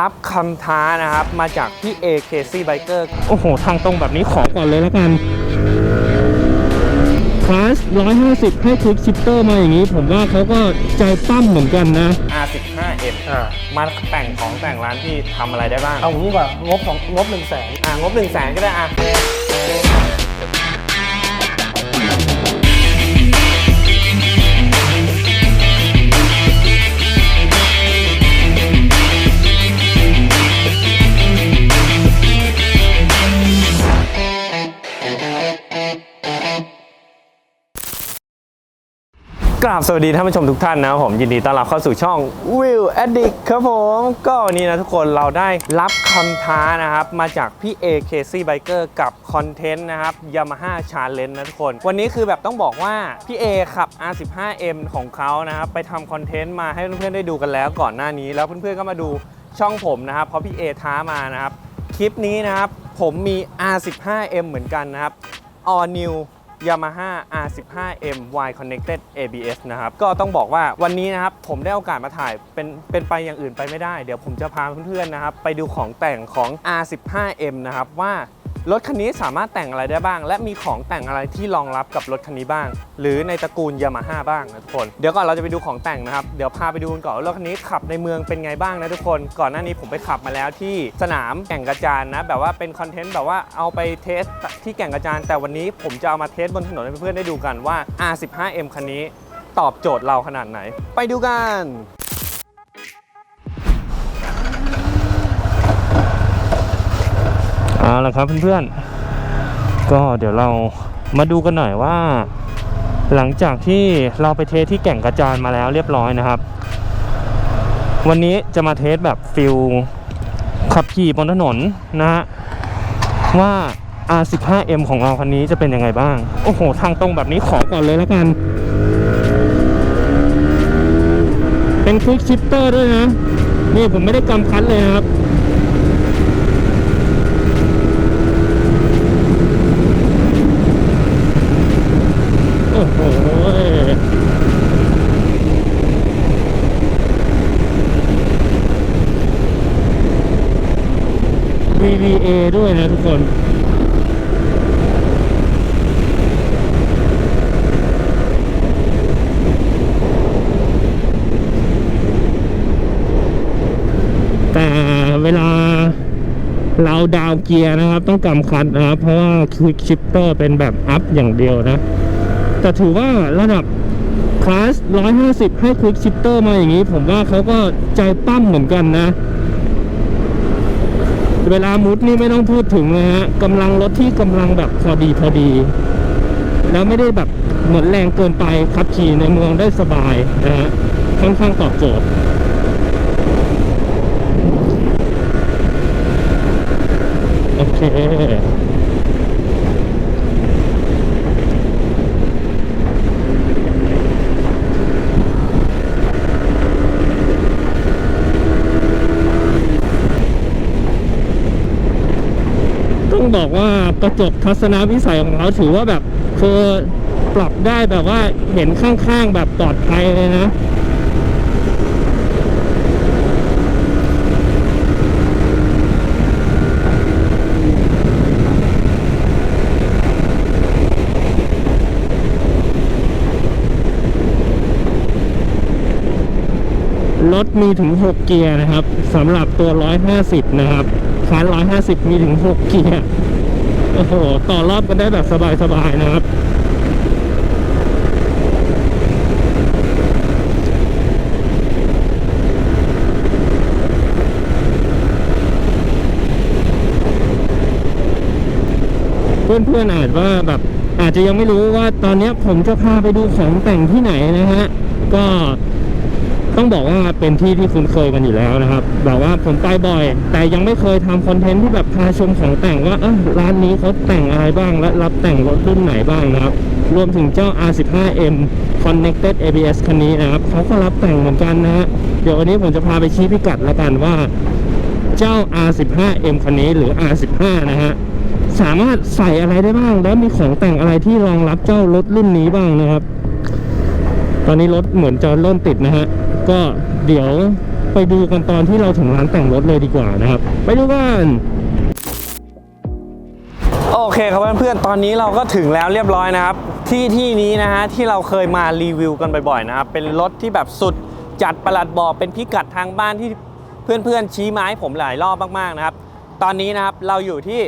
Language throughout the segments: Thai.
รับคำท้านะครับมาจากพี่เอเคซี่ไบเกอร์โอ้โห ทางตรงแบบนี้ขอก่อนเลยแล้วกันคลาส150 ให้คลิกชิปเตอร์มาอย่างนี้ผมว่าเขาก็ใจปั้มเหมือนกันนะ R15M อ่ามาแต่งของแต่งร้านที่ทำอะไรได้บ้าง เอางี้ดีกว่างบของงบหนึ่งแสนอ่างบ1นึ่งแสนก็ได้อะ กราบสวัสดีท่านผู้ชมทุกท่านนะครับผมยินดีต้อนรับเข้าสู่ช่อง Will Addict ครับผมก็วันนี้นะทุกคนเราได้รับคำท้านะครับ มาจากพี่ A Casey Biker กับคอนเทนต์นะครับ Yamaha Challenge นะทุกคน วันนี้คือแบบต้องบอกว่า พี่ A ขับ R15M ของเขานะครับ ไปทำคอนเทนต์มาให้เพื่อนๆได้ดูกันแล้วก่อนหน้านี้ แล้วเพื่อนๆก็มาดูช่องผมนะครับ เพราะพี่ A ท้ามานะครับ คลิปนี้นะครับผมมี R15M เหมือนกันนะครับ All New Yamaha R15M Y Connected ABS นะครับ ก็ต้องบอกว่าวันนี้นะครับ ผมได้โอกาสมาถ่ายเป็นเป็นไปอย่างอื่นไปไม่ได้ เดี๋ยวผมจะพาเพื่อนๆนะครับ ไปดูของแต่งของ R15M นะครับว่า รถคันนี้สามารถแต่งอะไรได้บ้าง และมีของแต่งอะไรที่รองรับกับรถคันนี้บ้าง หรือในตระกูล Yamaha บ้างนะทุกคน เดี๋ยวก่อนเราจะไปดูของแต่งนะครับ เดี๋ยวพาไปดูกันก่อนว่ารถคันนี้ขับในเมืองเป็นไงบ้างนะทุกคน ก่อนหน้านี้ผมไปขับมาแล้วที่สนามแก่งกระจานนะ แบบว่าเป็นคอนเทนต์แบบว่าเอาไปเทสที่แก่งกระจาน แต่วันนี้ผมจะเอามาเทสบนถนนให้เพื่อนๆได้ดูกันว่า R15M คันนี้ตอบโจทย์เราขนาดไหน ไปดูกัน เอาละครับเพื่อนๆ ก็เดี๋ยวเรามาดูกันหน่อยว่า หลังจากที่เราไปเทสที่แก่งกระจานมาแล้วเรียบร้อยนะครับ วันนี้จะมาเทสแบบฟิลขับขี่บนถนนนะฮะว่า R15M ของเราคันนี้จะเป็นยังไงบ้าง โอ้โห ทางตรงแบบนี้ขอก่อนเลยแล้วกัน เป็นคลิกชิปเตอร์ด้วยนะ นี่ผมไม่ได้กำคัดเลยครับ VVA ด้วยนะทุกคนแต่เวลาเราดาวเกียร์นะครับ ต้องกำคัดนะครับ เพราะว่าควิกชิปเตอร์เป็นแบบอัพอย่างเดียวนะ แต่ถือว่าระดับคลาส 150 ให้ควิกชิปเตอร์มาอย่างนี้ ผมว่าเขาก็ใจปั้มเหมือนกันนะ เวลามุดนี่ไม่ต้องพูดถึงเลยฮะกำลังรถที่กำลังแบบพอดีพอดี แล้วไม่ได้แบบเหมือนแรงเกินไปขับขี่ในเมืองได้สบายนะฮะค่อนข้างตอบโจทย์โอเค บอกว่ากระจกทัศนวิสัยของเราถือว่าแบบคือปรับได้แบบว่าเห็นข้างๆแบบปลอดภัยเลยนะรถมีถึง 6 เกียร์นะครับสำหรับตัว 150 นะครับคัน150 มีถึง 6 เกียร์ โอ้โห ต่อรอบกันได้แบบสบายๆนะครับเพื่อนๆอาจว่าแบบอาจจะยังไม่รู้ว่าตอนนี้ผมจะพาไปดูของแต่งที่ไหนนะฮะ ก็ ต้องบอกว่าเป็นที่ที่คุ้นเคยกันอยู่แล้วนะครับแบบว่าผมไปบ่อย แต่ยังไม่เคยทำคอนเทนต์ที่แบบพาชมของแต่งว่าเออร้านนี้เขาแต่งอะไรบ้างและรับแต่งรถรุ่นไหนบ้างนะครับ รวมถึงเจ้า R15M Connected ABS คันนี้นะครับเขาก็รับแต่งเหมือนกันนะฮะเดี๋ยววันนี้ผมจะพาไปชี้พิกัดแล้วกันว่าเจ้า R15M คันนี้หรือ R15 นะฮะสามารถใส่อะไรได้บ้าง แล้วมีของแต่งอะไรที่รองรับเจ้ารถรุ่นนี้บ้างนะครับ ตอนนี้รถเหมือนจะเริ่มติดนะฮะ ก็เดี๋ยวไปดูกันตอนที่เราถึงร้านแต่งรถเลยดีกว่านะครับ ไปดูกันโอเคครับเพื่อนๆ ตอนนี้เราก็ถึงแล้วเรียบร้อยนะครับ ที่ที่นี้นะฮะที่เราเคยมารีวิวกันบ่อยๆนะครับ เป็นรถที่แบบสุดจัดประหลัดบอกเป็นพิกัดทางบ้านที่เพื่อนๆ ชี้ไมาให้ผมหลายรอบมากๆนะครับ ตอนนี้นะครับเราอยู่ที่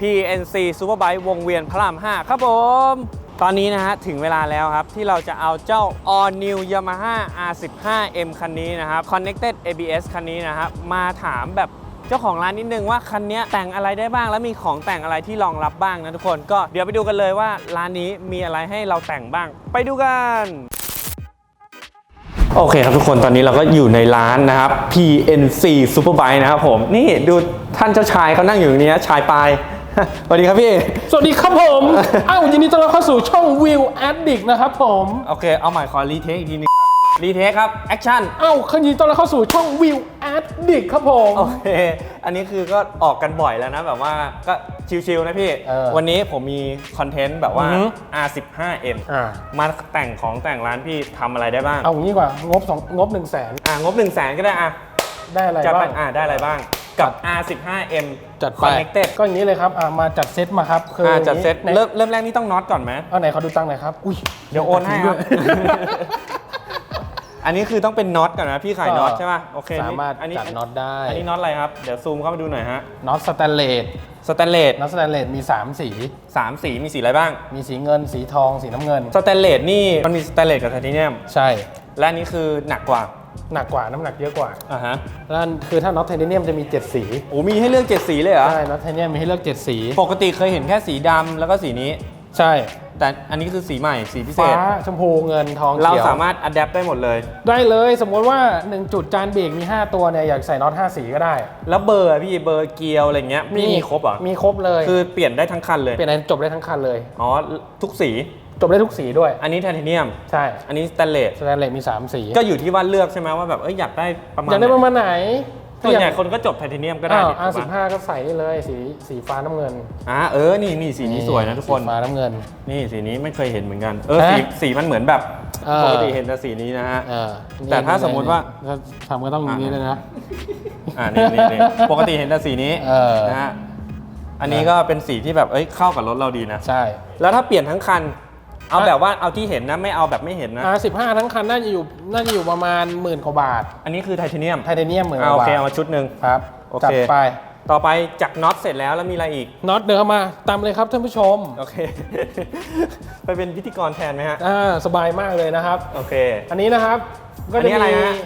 PNC Superbike วงเวียนพระราม 5 ครับผม ตอนนี้นะฮะถึงเวลาแล้วครับ ที่เราจะเอาเจ้า All New Yamaha R15M คันนี้นะครับ Connected ABS คันนี้นะครับมาถามแบบเจ้าของร้านนิดนึงว่าคันนี้แต่งอะไรได้บ้าง แล้วมีของแต่งอะไรที่รองรับบ้างนะทุกคนก็เดี๋ยวไปดูกันเลยว่าร้านนี้มีอะไรให้เราแต่งบ้าง ไปดูกันโอเคครับทุกคนตอนนี้เราก็อยู่ในร้านนะครับ PNC Superbike นะครับผมนี่ดูท่านเจ้าชายเขานั่งอยู่ตรงนี้ชายปลาย สวัสดีครับพี่ สวัสดีครับผม อ้าวยินดีต้อนรับเข้าสู่ช่อง Will Addict นะครับผม โอเค เอาใหม่ขอรีเทคอีกทีนึงรีเทคครับ แอคชั่น อ้าวยินดีต้อนรับเข้าสู่ช่อง Will Addict ครับผม โอเค อันนี้คือก็ออกกันบ่อยแล้วนะแบบว่าก็ชิวๆนะพี่ เออวันนี้ผมมีคอนเทนต์แบบว่า อือหือ R15M อ่า มาแต่งของแต่งร้านพี่ทำอะไรได้บ้าง เอางี้ดีกว่างบสองงบ1นึ่งแสนอ่างบ1 0 0 0 0แสนก็ได้อะ ได้อะไรจะไปบ้างอ่าได้อะไรบ้าง กับ R15M จัดไป Connected ก็อย่างนี้เลยครับอ่ามาจัดเซตมาครับคืออ่าอย่างนี้จัดเซตไหนเริ่มเริ่มแรกนี่ต้องน็อตก่อนไหม เอาไหนขอดูตังค์หน่อยครับ อุ้ยเดี๋ยวโอนให้ครับด้วยอันนี้คือต้องเป็นน็อตก่อนนะพี่ขายน็อตใช่ป่ะ โอเคสามารถอันนี้จัดน็อตได้อันนี้น็อตอะไรครับ เดี๋ยวซูมเข้ามาดูหน่อยฮะ น็อตสแตนเลสสแตนเลสน็อตสแตนเลสมี3สี สามสีมีสีอะไรบ้าง มีสีเงินสีทองสีน้ำเงิน สแตนเลสนี่มันมีสแตนเลสกับไทเทเนียม ใช่ และอันนี้คือหนักกว่า หนักกว่าน้ำหนักเยอะกว่าอ่าฮะแล้วคือถ้าน็อตไทเทเนียมจะมี 7 สีโอ้มีให้เลือกเจ็ดสีเลยเหรอใช่น็อตไทเทเนียมมีให้เลือก 7 สี ปกติเคยเห็นแค่สีดำแล้วก็สีนี้ ใช่แต่อันนี้คือสีใหม่สีพิเศฟ้าษชมพูเงินทองเราเขียวสามารถอัดแอปได้หมดเลย ได้เลยสมมติว่า 1 จุดจานเบรกมี 5 ตัวเนี่ยอยากใส่น็อต5สีก็ได้ แล้วเบอร์อะพี่เบอร์เกียวอะไรเงี้ยพี่มีครบเหรอมีครบเลย คือเปลี่ยนได้ทั้งคันเลย เปลี่ยนอะไรจบได้ทั้งคันเลย อ๋อ ทุกสี จบได้ทุกสีด้วย อันนี้ไทเทเนียม ใช่อันนี้สแตนเลส สแตนเลสมี 3 สีก็อยู่ที่ว่าเลือกใช่ไหมว่าแบบเอ้ยอยากได้ประมาณอยากได้ประมาณไหนส่วนใหญ่คนก็จบไทเทเนียมก็ได้อ้าวดิถูกปะ R15 ก็ใส่ได้เลยสีสีฟ้าน้ำเงินอ่าเออนี่นี่สีนี้สวยนะทุกคนสีฟ้าน้ำเงิน นี่สีนี้ไม่เคยเห็นเหมือนกัน เออฮะสีสีมันเหมือนแบบเออปกติเห็นแต่สีนี้นะฮะเออแต่ถ้าสมมุติว่าถ้าทำก็ต้องอย่างนี้เลยนะอ่านี่นี่นี่ปกติเห็นแต่สีนี้เออนะฮะอันนี้ก็เป็นสีที่แบบเอ้ยเข้ากับรถเราดีนะใช่ แล้วถ้าเปลี่ยนทั้งคัน เอาแบบว่าเอาที่เห็นนะไม่เอาแบบไม่เห็นนะ R15 ทั้งคันน่าจะอยู่น่าจะอยู่ประมาณหมื่นกว่าบาท อันนี้คือไทเทเนียมไทเทเนียมหมื่นกอ่าโอว่าเคบาทเอามาชุดหนึ่ง ครับโอเค จัดไปต่อไปจากน็อตเสร็จแล้วแล้วมีอะไรอีก น็อตเดินเข้ามาตามเลยครับท่านผู้ชมโอเค ไปเป็นพิธีกรแทนไหมฮะ อ่าสบายมากเลยนะครับ โอเค อันนี้นะครับก็อันนี้จะอะไรมีฮะ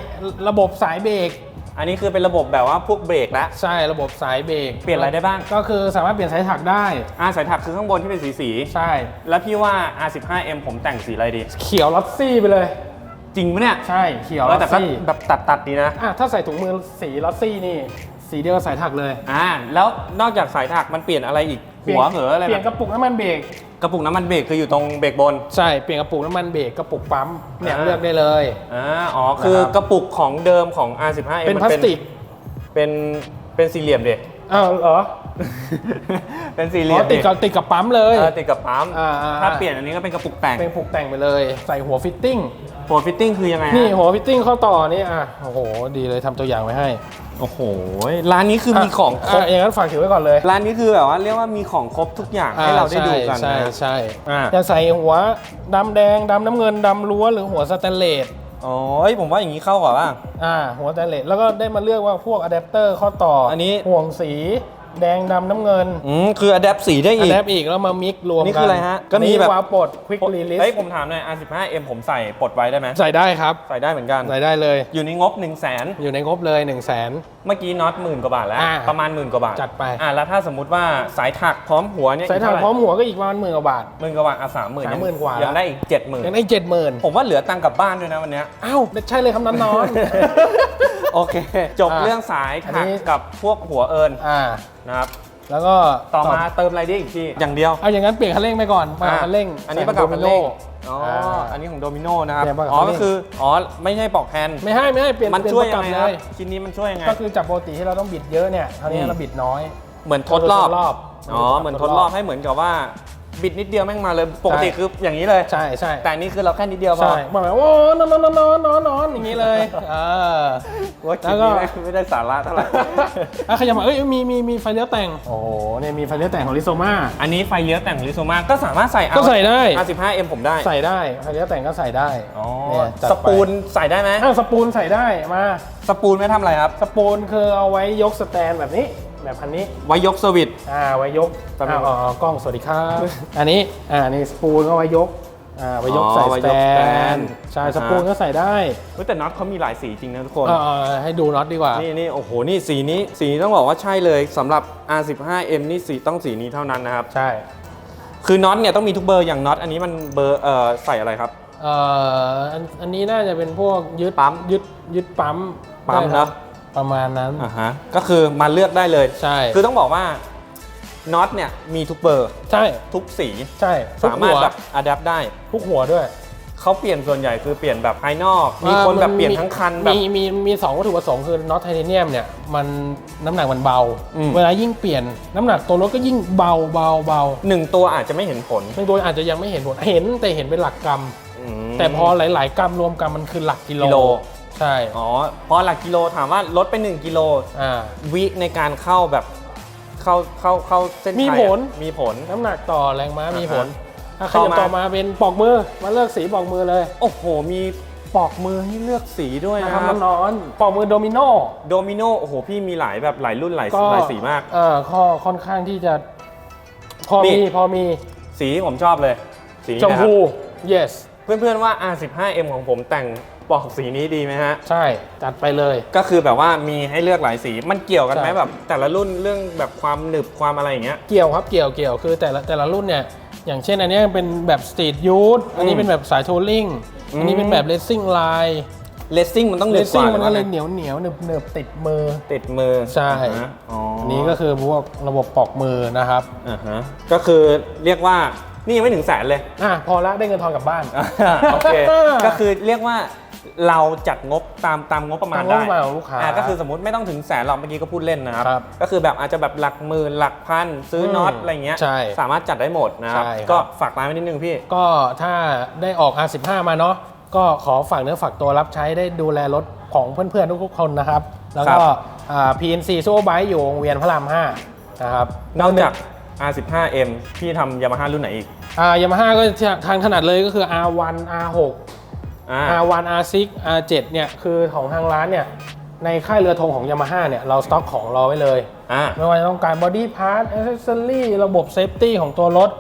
ระบบสายเบรก อันนี้คือเป็นระบบแบบว่าพวกเบรกแล้วใช่ระบบสายเบรกเปลี่ยนอะไรได้บ้าง ก็คือสามารถเปลี่ยนสายถักได้ อ่าสายถักคือข้างบนที่เป็นสีสีๆใช่ แล้วพี่ว่า R15M ผมแต่งสีอะไรดี เขียวลอตซี่ไปเลย จริงปะเนี่ย ใช่เขียวเอลออแต่ตก็ซี่แบบตัดตัดๆดีนะอะถ้าใส่ถุงมือสีลอตซี่นี่ สีเดียวกับสายถักเลย อ่าแล้วนอกจากสายถักมันเปลี่ยนอะไรอีกหัวเหออะไรเปลี่ยนแบกบระปุกน้ำมันเบรกกระปุกน้ำมันเบรกคืออยู่ตรงเบรกบน ใช่เปลี่ยนกระปุกน้ำมันเบรกกระปุกปั๊มเนี่ยอ่า เลือกได้เลยอ่าอ๋อคือนะครับกระปุกของเดิมของ R15M เป็นมัพลาสติกเป็นเป็นสี่เหลี่ยมเด็กอ้าวเหรอเป็นสี่เหอ๋ลี่อยมติดกับติดกับปั๊มเลย เออติดกับปั๊มอ่าอ่า ถ้าเปลี่ยนอันนี้ก็เป็นกระปุกแต่งเป็นกระปุกแต่งไปเลย ใส่หัวฟิตติ้ง หัวฟิตติ้งคือยังไงฮะนี่หัวฟิตติ้งเข้าต่อนี่อะโอ้โห ดีเลยทำตัวอย่างไว้ให้ โอ้โห ร้านนี้คือมีของครบะอย่างนั้นฝากถือไว้ก่อนเลยร้านนี้คือแบบว่าเรียกว่ามีของครบทุกอย่างให้เราได้ดูกันใช่นะ ใช่ใช่อ่าจะใส่หัวดำแดงดำน้ำเงินดำรั้วหรือหัวสแตนเลสอ๋อเอ้ยผมว่าอย่างนี้เข้ากว่าป่ะ อ่าหัวสแตนเลสแล้วก็ได้มาเลือกว่าพวกอะแดปเตอร์ข้อต่ออันนี้ ห่วงสี แดงดำน้ำเงินอืมคืออัดแอปสีได้อะอีกแดปอีกแล้วมามิกรวมกันนี่คืออะไรฮะก็มีแบบ วาล์วปลดควิกรีลิสเฮ้ยผมถามหน่อย R15M ผมใส่ปลดไว้ได้ไหมใส่ได้ครับ ใส่ได้เหมือนกัน ใส่ได้เลย อยู่ในงบ 1 0 0 0 0แสนอยู่ในงบเลย1นึ่งแสน เมื่อกี้น็อตหมื่นกว่าบาทแล้ว อ่า ประมาณหมื่นกว่าบาทจัดไป อ่าแล้วถ้าสมมติว่าสายถักพร้อมหัวเนี่ยใส่ถังพร้อมหัวก็อีกประมาณหมื่นกว่าบาท หมื่นกว่าบาทอะสามหมื่น30,000กว่า ยัละงได้อีกเจ็ดหมื่นยังได้เจ็ดหมื่นผมว่าเหลือตังค์กลับบ้านด้วยนะวันเนี้ย อ้าวใช่เลยคำนั้นนอนโอเค จบอะเรื่องสายอันถักนี้ กับพวกหัวเอิญ อ่า นะครับ แล้วก็ต่อมาเติมอะไรได้อีกพี่อย่างเดียว เอาอย่างนั้นเปลี่ยนคันเร่งไปก่อนมาคันเร่งอันนี้ประกอบคันเร่งอ๋ออ่าอันนี้ของโดมิโนนะครับเปลี่ยนประกอบอ๋อคันเร่ก็งคือ อ๋อ ไม่ใช่ปลอกแฮนด์ไม่ให้ไม่ให้เปลี่ยนมันเปลี่ช่วยปยัระงกับไงเลครับยชิ้นนี้มันช่วยยังไง ก็คือจากปกติที่เราต้องบิดเยอะเนี่ยคราวนี้อืมเราบิดน้อย เหมือนทดรอบทดรอบ อ๋อ เหมือนทดรอบให้เหมือนกับว่า บิดนิดเดียวแม่งมาเลย ปกติใช่คืออย่างนี้เลย ใช่ใช่แต่อันนี่คือเราแค่นิดเดียวพอใช่บอกแบบโอ้นอนนอนนอนนอนนอนอย่างนี้เลยเออว่าคลิแล้ปวก็นี้ไม่ไม่ได้สาระเท่าไหร่อะขยับมาเอ้ยมีมีมีไฟเลี้ยวแต่ง โอ้โหเนี่ยมีไฟเลี้ยวแต่งของลิโซมาอันนี้ไฟเยอะแต่งลิโซมาก็สามารถใส่ก็ใส่ได้ R15M ผมได้ ใส่ได้ไฟเลี้ยวแต่งก็ใส่ได้อ๋อเนี่ยจัดสไปปูนใส่ได้ไหมอ้าวสปูนใส่ได้มา สปูนไม่ทำอะไรครับ สปูนคือเอาไว้ยกสแตนแบบนี้ แบบพันนี้ไว้ยกสวิตช์ อ่าไว้ยกแป๊บนึอ้างวอ๋อกล้องสวัสดีครับอันนี้อ่านี่สปูนก็ไว้ยกอ่าไว้ยกอ๋อใส่ไว้สยแตกสแตนนใช่อ่าฮะสปูนก็ใส่ได้เฮ้ยแต่น็อตเขามีหลายสีจริงนะทุกคนเออเออให้ดูน็อตดีกว่า นี่นี่โอ้โห นี่สีนี้ สีนี้ต้องบอกว่าใช่เลยสำหรับ R15M นี่สีต้องสีนี้เท่านั้นนะครับ ใช่คือน็อตเนี่ยต้องมีทุกเบอร์อย่างน็อตอันนี้มันเบอร์เอ่อใส่อะไรครับ เอ่ออันอันนี้น่าจะเป็นพวกยึดปั๊มยึดยึดปั๊มปั๊มได้ครับนะ ประมาณนั้น อ่าฮะก็คือมาเลือกได้เลย ใช่ คือต้องบอกว่าน็อตเนี่ยมีทุกเบอร์ใช่ ทุกสีใช่ทุกสามารถหัวแบบอัดแอปได้ ทุกหัวด้วยเขาเปลี่ยนส่วนใหญ่คือเปลี่ยนแบบภายนอก มีคนแบบเปลี่ยนทั้งคันแบบ มีมีมีสองวัตถุประสงค์คือน็อตไทเทเนียมเนี่ยมันน้ำหนักมันเบา อืม เวลายิ่งเปลี่ยนน้ำหนักตัวรถก็ยิ่งเบาเบาเบาหนึ่งตัวอาจจะไม่เห็นผลบางตัวอาจจะยังไม่เห็นผลเห็นแต่เห็นเป็นหลักกรัม อืมแต่พอหลาย ๆ กรัมรวมกันมันคือหลักกิโลกิโล ใช่อ๋อพอหลักกิโลถามว่าลดไป 1 กิโลอ่า วิในการเข้าแบบเข้าเข้าเข้าเส้นชัยมีอะผลมีผล น้ำหนักต่อแรงม้ามีผลอ่าอะขต่อยับมาต่อมาเป็นปอกมือมาเลือกสีปอกมือเลยโอ้โห มีปอกมือให้เลือกสีด้วยนะนะคครัรับบน้อนๆปอกมือโดมิโนโดมิโนโอ้โห พี่มีหลายแบบหลายรุ่นหลายก็หลายสีมาก เอ่อข้อค่อนข้างที่จะ พอนี่ มีพอมีสีที่ผมชอบเลย สีชนี้มนะครับพู yes เพื่อนๆว่า R15M ของผมแต่ง ปอกสีนี้ดีไหมฮะ ใช่ จัดไปเลย ก็คือแบบว่ามีให้เลือกหลายสี มันเกี่ยวกันไหมใช่ แบบ แต่ละรุ่นเรื่องแบบความหนึบความอะไรอย่างเงี้ย เกี่ยวครับเกี่ยวเกี่ยวคือแต่ละแต่ละรุ่นเนี่ย อย่างเช่นอันเนี้ยเป็นแบบสตรีทยูทอันนี้เป็นแบบสายทัวริงอันนี้เป็นแบบเลสซิ่งไลน์เลสซิ่งมันต้องหเลนึบสกซิ่งว่ามันก็หเลรืยอเหนียวเหนียวหนึบหนึบติดมือ ติดมือใช่ อ่าฮะอ๋ออัอันนี้ก็คือพวกระบบปอกมือนะครับอ่าฮะก็คือเรียกว่านี่ยังไม่ถึงแสนเลย อะพอละได้เงินทอนกลับบ้าน โอเค ก็คือเรียกว่า เราจัดงบตามตามงบประมาณตามงบได้ประมาณของลูกค้าอ่ก็คือสมมติไม่ต้องถึงแสนหรอกเมื่อกี้ก็พูดเล่นนะครับ ครับก็คือแบบอาจจะแบบหลักหมื่นหลักพันซื้ออมน็อตอะไรเงี้ย ใช่สามารถจัดได้หมดนะครับ ใช่ครับ ก็ฝากร้านไว้นิดนึงพี่ ก็ถ้าได้ออก R15 มาเนาะก็ขอฝากเนื้อฝากตัวรับใช้ได้ดูแลรถของเพื่อนๆทุกๆคนนะครับ แล้วก็ครับ อ่า PNC Super Bike อยู่วงเวียนพระราม5นะครับนอกจาก R15M พี่ทำยามาฮ่ารุ่นไหนอีกอ่ายามาฮ่าก็ทางถนัดเลยก็คือ R1 R6 อ่า R1 R6 R7 เนี่ยคือของทางร้านเนี่ยในค่ายเรือธงของยามาฮ่าเนี่ยเราสต็อกของรอไว้เลยอ่าไม่ว่าจะต้องการบอดี้พาร์ทอ c เซอรี่ระบบเซฟตี้ของตัวรถ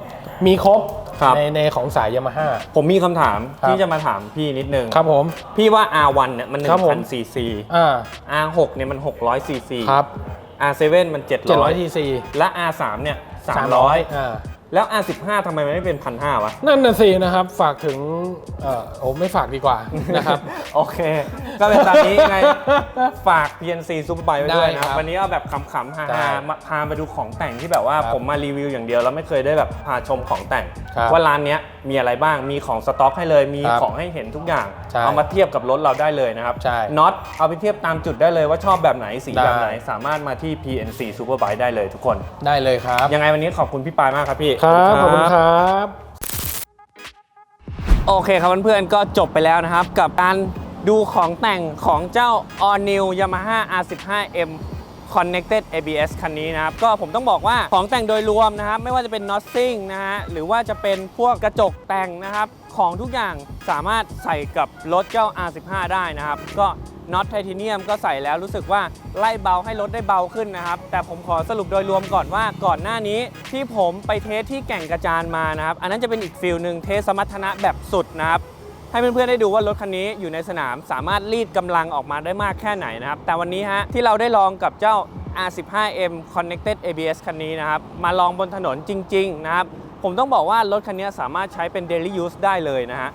มีครบครับในในของสายยามาฮ่าผมมีคำถามครับที่จะมาถามพี่นิดนึงครับผม พี่ว่า R1 เนี่ยมันครับผม1,000 cc อ่า R6 เนี่ยมัน600 cc ครับ R7 มัน700 700 cc และ R3 เนี่ย300อ่า แล้ว R15 ทำไมมันไม่เป็น1,500วะ นั่นน่ะสินะครับ ฝากถึงเอ่อโอ้ไม่ฝากดีกว่านะครับ โอเค ก็เป็นตามนี้ไงฝาก PNC Superbike ไว้ด้วยได้นะครับ วันนี้เอาแบบขำๆฮาได้ๆมาพามาดูของแต่งที่แบบว่าครับผมมารีวิวอย่างเดียวแล้วไม่เคยได้แบบพาชมของแต่ง ครับว่าร้านเนี้ยมีอะไรบ้างมีของสต็อกให้เลยมีครับของให้เห็นทุกอย่าง ใช่เอามาเทียบกับรถเราได้เลยนะครับใช่น็อตเอาไปเทียบตามจุดได้เลยว่าชอบแบบไหนสีได้แบบไหนสามารถมาที่ PNC Superbike ได้เลยทุกคน ได้เลยครับยังไงวันนี้ขอบคุณพี่ปายมากครับพี่ ครับขอบคุณครับ โอเคครับเพื่อนๆก็จบไปแล้วนะครับ กับการ ดูของแต่งของเจ้า All New Yamaha R15M Connected ABS คันนี้นะครับ ก็ผมต้องบอกว่าของแต่งโดยรวมนะครับ ไม่ว่าจะเป็น Nothing นะฮะ หรือว่าจะเป็นพวกกระจกแต่งนะครับ ของทุกอย่างสามารถใส่กับรถเจ้า R15 ได้นะครับ ก็น็อตไทเทเนียมก็ใส่แล้วรู้สึกว่าไล่เบาให้รถได้เบาขึ้นนะครับ แต่ผมขอสรุปโดยรวมก่อนว่าก่อนหน้านี้ที่ผมไปเทสที่แก่งกระจานมานะครับ อันนั้นจะเป็นอีกฟิลหนึ่งเทสสมรรถนะแบบสุดนะครับ ให้เพื่อนๆได้ดูว่ารถคันนี้อยู่ในสนามสามารถรีดกำลังออกมาได้มากแค่ไหนนะครับ แต่วันนี้ฮะที่เราได้ลองกับเจ้า R15M Connected ABS คันนี้นะครับ มาลองบนถนนจริง ๆ นะครับ ผมต้องบอกว่ารถคันนี้สามารถใช้เป็น daily use ได้เลยนะฮะ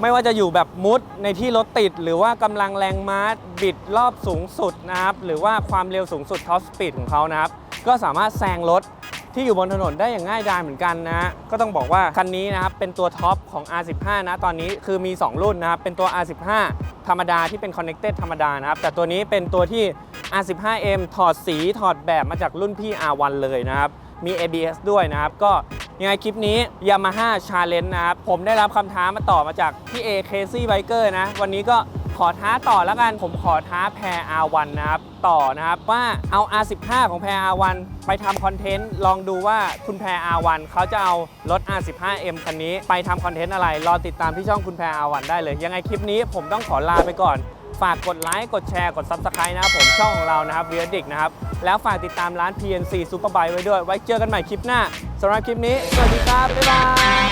ไม่ว่าจะอยู่แบบมุดในที่รถติด หรือว่ากำลังแรงม้าบิดรอบสูงสุดนะครับ หรือว่าความเร็วสูงสุดท็อปสปีดของเขานะครับ ก็สามารถแซงรถ ที่อยู่บนถนนได้อย่างง่ายดายเหมือนกันนะ ก็ต้องบอกว่าคันนี้นะครับเป็นตัวท็อปของ R15 นะตอนนี้คือมี 2 รุ่นนะครับ เป็นตัว R15 ธรรมดาที่เป็น Connected ธรรมดานะครับ แต่ตัวนี้เป็นตัวที่ R15M ถอดสีถอดแบบมาจากรุ่นพี่ R1 เลยนะครับ มี ABS ด้วยนะครับ ก็ยังไงคลิปนี้ Yamaha Challenge นะครับ ผมได้รับคำท้ามาต่อมาจากพี่เอเคซี่ไบเกอร์นะ วันนี้ก็ ขอท้าต่อแล้วกัน ผมขอท้าแพร R1 นะครับ ต่อนะครับว่าเอา R15 ของแพร R1 ไปทำคอนเทนต์ ลองดูว่าคุณแพร R1 เขาจะเอารถ R15M คันนี้ไปทำคอนเทนต์อะไร รอติดตามที่ช่องคุณแพร R1 ได้เลย ยังไงคลิปนี้ผมต้องขอลาไปก่อน ฝากกดไลค์ กดแชร์ กด Subscribe นะครับผมช่องของเรานะครับ v ียดิกนะครับ แล้วฝากติดตามร้าน PNC Superbike ไว้ด้วย ไว้เจอกันใหม่คลิปหน้าสำหรับคลิปนี้ สวัสดีครับ บ๊ายบาย